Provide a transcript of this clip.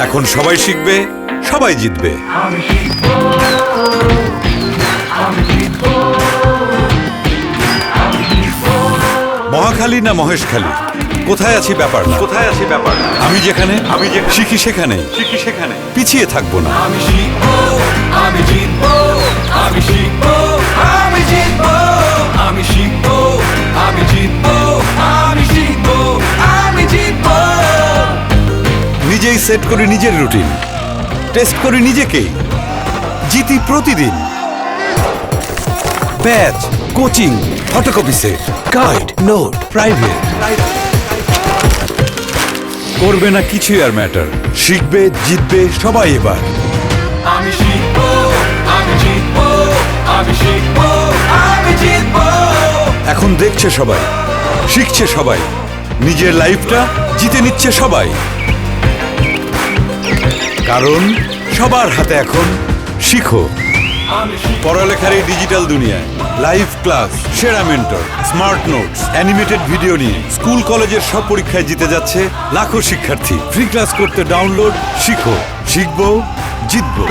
এখন সবাই শিখবে সবাই জিতবে। মহাখালী না মহেশখালী? কোথায় আছি ব্যাপার না। কোথায় আছি ব্যাপার না। আমি যেখানে আমি যে শিখি সেখানে। শিখি সেখানে। পিছিয়ে থাকব না। আমি শিখব আমি জিতবো। নিজেই সেট করি নিজের রুটিন। টেস্ট করি নিজেকেই জিতি প্রতিদিন। Batch coaching photocopy set guide note private. করবে না কিছুই আর ম্যাটার। শিখবে জিতবে সবাই এবার। আমি শিখব আমি জিতবো আমি শিখব আমি জিতবো। এখন দেখছে সবাই শিখছে সবাই। নিজের লাইফটা জিতে নিচ্ছে সবাই। কারণ সবার হাতে এখন শিখো। পড়ালেখার এই ডিজিটাল দুনিয়ায় লাইভ ক্লাস সেরা mentor smart notes animated video নিয়ে স্কুল কলেজের সব পরীক্ষায় জিতে যাচ্ছে লাখো শিক্ষার্থী। ফ্রি ক্লাস করতে ডাউনলোড শিখো। শিখব, জিতবো।